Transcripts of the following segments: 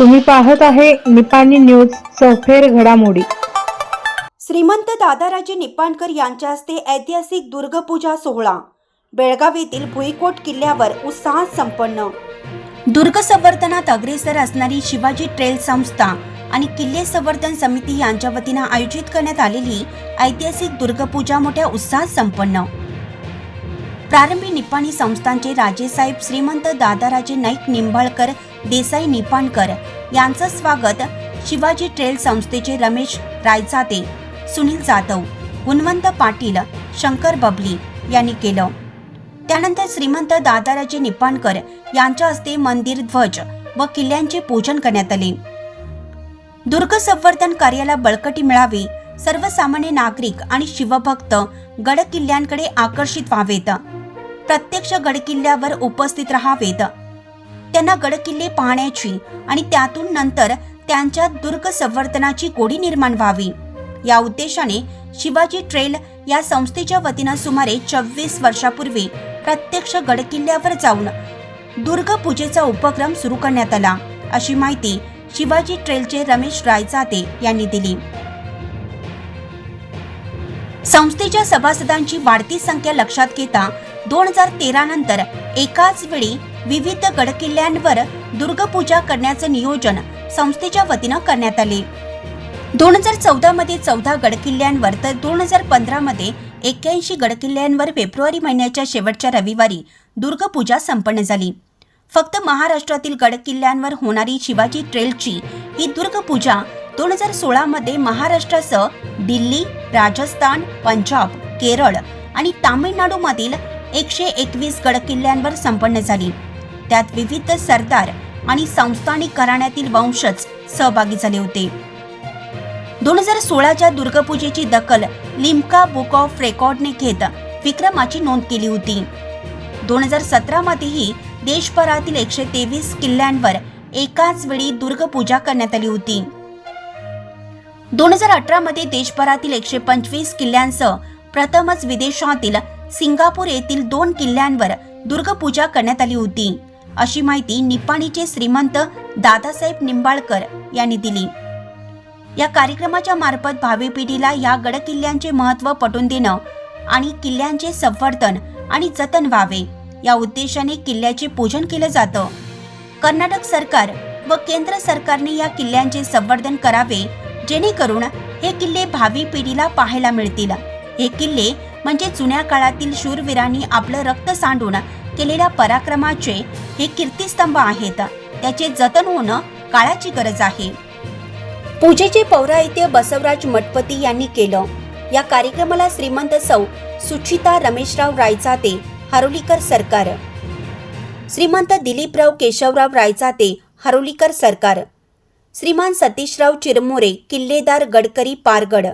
तुम्ही पाहत आहे निपाणी न्यूज चौफेर घडामोडी. श्रीमंत दादाराजे निपाणकर यांच्या हस्ते ऐतिहासिक दुर्गपूजा सोहळा. बेळगाव येथील भुईकोट किल्ल्यावर उत्साहात संपन्न. दुर्ग संवर्धनात अग्रेसर असणारी शिवाजी ट्रेल संस्था आणि किल्ले संवर्धन समिती यांच्या वतीनं आयोजित करण्यात आलेली ऐतिहासिक दुर्गपूजा मोठ्या उत्साहात संपन्न. प्रारंभी निपाणी संस्थांचे राजेसाहेब श्रीमंत दादाराजे नाईक निंबाळकर देसाई निपाणकर यांचं स्वागत शिवाजी ट्रेल संस्थेचे रमेश रायचाते सुनील जाधव गुणवंत पाटील शंकर बबली यांनी केलं. त्यानंतर श्रीमंत दादाराजे निपाणकर यांच्या हस्ते मंदिर ध्वज व किल्ल्यांचे पूजन करण्यात आले. दुर्ग संवर्धन कार्याला बळकटी मिळावी सर्वसामान्य नागरिक आणि शिवभक्त गड किल्ल्यांकडे आकर्षित व्हावेत. प्रत्यक्ष गडकिल्ल्यावर उपस्थित राहावेत त्यांना गडकिल्ले पाहण्याची आणि त्यातून नंतर त्यांच्या दुर्ग संवर्धनाची गोडी निर्माण व्हावी. या उद्देशाने शिवाजी ट्रेल या संस्थेच्या वतीनं सुमारे चव्वीस वर्षापूर्वी प्रत्यक्ष गडकिल्ल्यावर जाऊन दुर्ग पूजेचा उपक्रम सुरू करण्यात आला. अशी माहिती शिवाजी ट्रेलचे रमेश रायचाते यांनी दिली. संस्थेच्या सभासदांची वाढती संख्या लक्षात घेता दोन हजार तेरा नंतर एकाच वेळी विविध गडकिल्ल्यांवर दुर्गपूजा करण्याचे नियोजन संस्थेच्या वतीनं करण्यात आले. दोन हजार चौदा मध्ये चौदा गडकिल्ल्यांवर तर दोन हजार पंधरा मध्ये एक्क्याऐंशी गडकिल्ल्यांवर फेब्रुवारी महिन्याच्या शेवटच्या रविवारी दुर्गपूजा संपन्न झाली. फक्त महाराष्ट्रातील गडकिल्ल्यांवर होणारी शिवाजी ट्रेलची ही दुर्गपूजा दोन हजार सोळामध्ये महाराष्ट्रासह दिल्ली राजस्थान पंजाब केरळ आणि तामिळनाडूमधील एकशे एकवीस गडकिल्ल्यांवर संपन्न झाली. त्यात विविध सरदार आणि संस्थानिक घराण्यातील वंशज सहभागी झाले होते. दोन हजार सोळाच्या दुर्गपूजेची दखल लिम्का बुक ऑफ रेकॉर्डने घेत विक्रमाची नोंद केली होती. दोन हजार सतरामध्येही देशभरातील एकशे तेवीस किल्ल्यांवर एकाच वेळी दुर्गपूजा करण्यात आली होती. दोन हजार अठरामध्ये देशभरातील एकशे पंचवीस किल्ल्यांसह प्रथमच विदेशातील सिंगापूर येथील दोन किल्ल्यांवर दुर्गपूजा करण्यात आली होती. अशी माहिती निपाणीचे श्रीमंत दादासाहेब निंबाळकर यांनी दिली. या कार्यक्रमाच्या मार्फत भावी पिढीला या गडकिल्ल्यांचे महत्त्व पटवून देणं आणि किल्ल्यांचे संवर्धन आणि जतन व्हावे या उद्देशाने किल्ल्याचे पूजन केलं जातं. कर्नाटक सरकार व केंद्र सरकारने या किल्ल्यांचे संवर्धन करावे जेणेकरून हे किल्ले भावी पिढीला पाहायला मिळतील. हे किल्ले म्हणजे जुन्या काळातील शूरवीरांनी आपलं रक्त सांडून केलेल्या पराक्रमाचे हे कीर्तिस्तंभ आहेत. त्याचे जतन होणं काळाची गरज आहे. पूजेचे पौराहित्य बसवराज मठपती यांनी केलं. या कार्यक्रमाला श्रीमंत सौ सुचिता रमेशराव रायचाते हरोलीकर सरकार. श्रीमंत दिलीपराव केशवराव रायचाते हरोलीकर सरकार. श्रीमान सतीशराव चिरमोरे किल्लेदार गडकरी पारगड.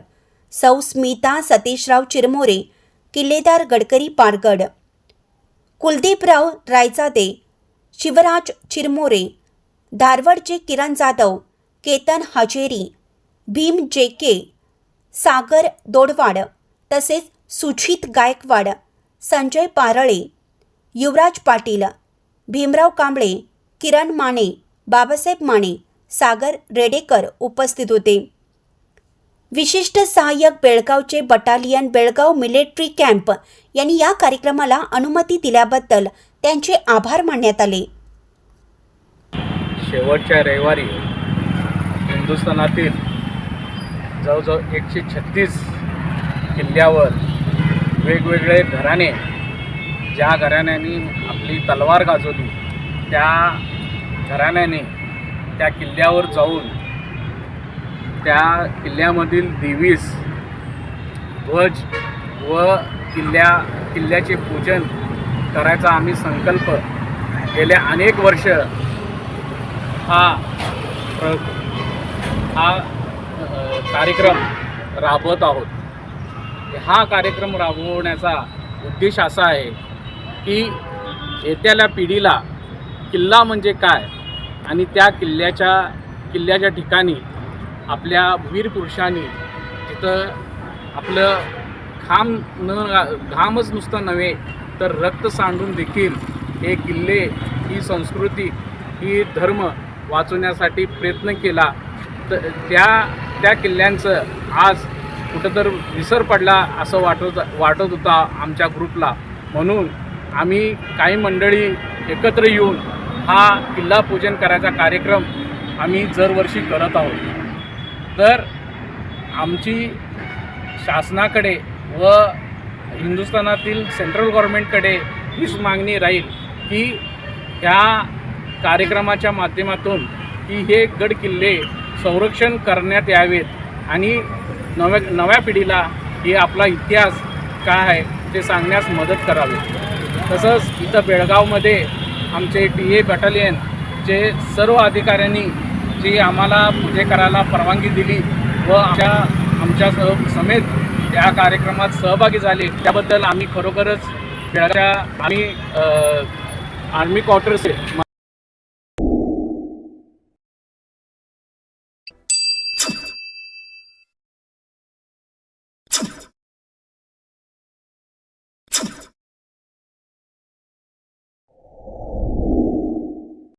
सौ स्मिता सतीशराव चिरमोरे किल्लेदार गडकरी पारगड कुलदीपराव रायचादे शिवराज चिरमोरे धारवडचे किरण जाधव केतन हजेरी भीम जे के सागर दोडवाड तसेच सुचित गायकवाड संजय पारळे युवराज पाटील भीमराव कांबळे किरण माने बाबासाहेब माने सागर रेडेकर उपस्थित होते. विशिष्ट सहाय्यक बेळगावचे बटालियन बेळगाव मिलिटरी कॅम्प यांनी या कार्यक्रमाला अनुमती दिल्याबद्दल त्यांचे आभार मानण्यात आले. शेवटच्या रविवारी हिंदुस्थानातील जवळजवळ एकशे छत्तीस किल्ल्यावर वेगवेगळे घराणे ज्या घराण्यांनी आपली तलवार गाजवली त्या घराण्याने त्या किल्ल्यावर जाऊन त्या किल्ल्यामधील देवीस ध्वज व किल्ल्या किल्ल्याचे पूजन करायचा आम्ही संकल्प. गेल्या अनेक वर्ष हा प्र हा कार्यक्रम राबवत आहोत. हा कार्यक्रम राबवण्याचा उद्देश असा आहे की येत्याला पिढीला किल्ला म्हणजे काय आणि त्या किल्ल्याच्या किल्ल्याच्या ठिकाणी आपल्या वीर पुरुषांनी तिथं आपलं घाम न घामच नुसतं नव्हे तर रक्त सांडून देखील हे किल्ले ही संस्कृती ही धर्म वाचवण्यासाठी प्रयत्न केला. तर त्या त्या किल्ल्यांचं आज कुठं तर विसर पडला असं वाटत वाटत होता आमच्या ग्रुपला. म्हणून आम्ही काही मंडळी एकत्र येऊन हा किल्ला पूजन करायचा कार्यक्रम आम्ही दरवर्षी करत आहोत. तर आमची शासनाकडे व हिंदुस्थानातील सेंट्रल गव्हर्मेंटकडे हीच मागणी राहील की ह्या कार्यक्रमाच्या माध्यमातून की हे गड किल्ले संरक्षण करण्यात यावेत आणि नव्या नव्या पिढीला हे आपला इतिहास काय आहे ते सांगण्यास मदत करावी. तसंच इथं बेळगावमध्ये आमचे टी ए बटालियनचे सर्व अधिकाऱ्यांनी जी आम्हाला पूजे करायला परवानगी दिली व आमच्या आमच्या समेत या कार्यक्रमात सहभागी झाले. त्याबद्दल आम्ही खरोखरच आम्ही आर्मी क्वार्टर्स